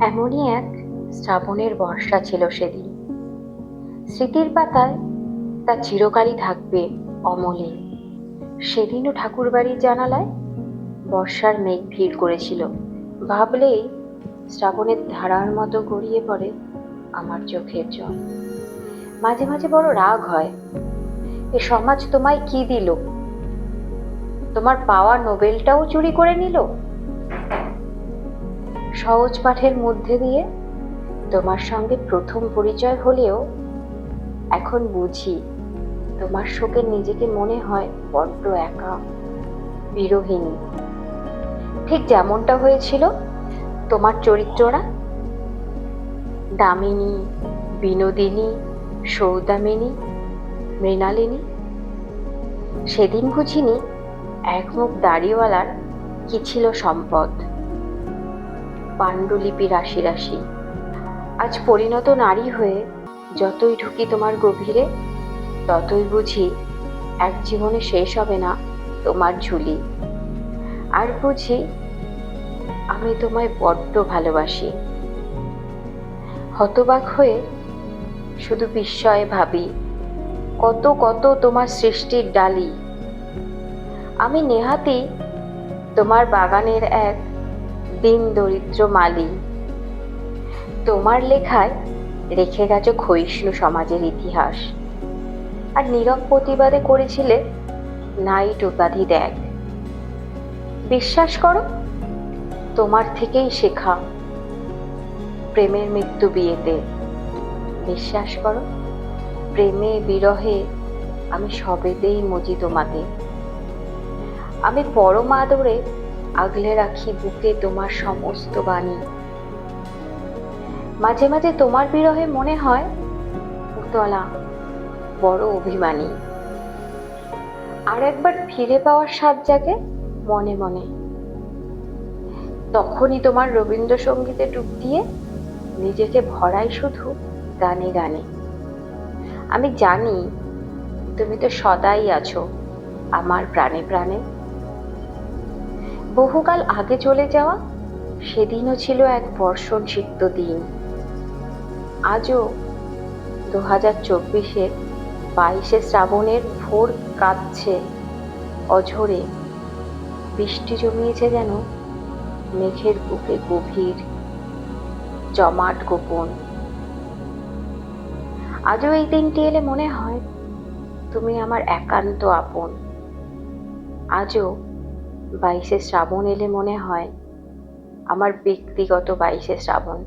এমনই এক শ্রাবণের বর্ষা ছিল সেদিন। স্মৃতির পাতায় তা চিরকালই থাকবে অমলে সেদিনও ঠাকুরবাড়ির জানালায় বর্ষার মেঘ ভিড় করেছিল। ভাবলেই শ্রাবণের ধারার মতো গড়িয়ে পড়ে আমার চোখের জল। মাঝে মাঝে বড় রাগ হয়, এ সমাজ তোমায় কি দিল? তোমার পাওয়া নোবেলটাও চুরি করে নিল? সহজ পাঠের মধ্যে দিয়ে তোমার সঙ্গে প্রথম পরিচয় হলেও এখন বুঝি তোমার শোকে নিজেকে মনে হয় বড্ড একা বিরোহিনী ঠিক যেমনটা হয়েছিল, তোমার চরিত্ররা দামিনী, বিনোদিনী, সৌদামিনী, মৃণালিনী। সেদিন বুঝিনি এক মুখ দাড়িওয়ালার কি ছিল সম্পদ। পাণ্ডুলিপি রাশি রাশি। আজ পরিণত নারী হয়ে যতই ঢুকি তোমার গভীরে, ততই বুঝি এক জীবনে শেষ হবে না তোমার ঝুলি। আর বুঝি আমি তোমায় বড্ড ভালোবাসি। হতবাক হয়ে শুধু বিস্ময়ে ভাবি, কত কত তোমার সৃষ্টির ডালি। আমি নেহাতি তোমার বাগানের এক দিন দরিদ্র মালি। তোমার লেখায় রেখে গেছো ক্ষয়িষ্ণু সমাজের ইতিহাস। আর নীরব প্রতিবাদে করেছিলে নাইট উপাধি দেখ বিশ্বাস করো, তোমার থেকেই শেখা প্রেমের মৃত্যু বিয়েতে। বিশ্বাস করো, প্রেমে বিরহে আমি সবেতেই মজি তোমাতে আমি পরম আদরে আগলে রাখি বুকে তোমার সমস্ত বাণী। মাঝে মাঝে তোমার বিরহে মনে হয় উতলা, বড় অভিমানী। আর একবার ফিরে পাওয়ার স্বাদ জাগে মনে মনে। তখনই তোমার রবীন্দ্রসঙ্গীতে ডুব দিয়ে নিজেকে ভরাই শুধু গানে গানে। আমি জানি তুমি তো সদাই আছো আমার প্রাণে প্রাণে। বহুকাল আগে চলে যাওয়া, সেদিনও ছিল এক বর্ষণ সিক্ত দিন। আজও দু হাজার চব্বিশের বাইশে শ্রাবণের ভোর কাঁদছে অঝরে। বৃষ্টি জমিয়েছে যেন মেঘের বুকে গভীর, জমাট গোপন। আজও এই দিনটি এলে মনে হয় তুমি আমার একান্ত আপন। আজও বাইশে শ্রাবণ এলে মনে হয় আমার ব্যক্তিগত বাইশে শ্রাবণ।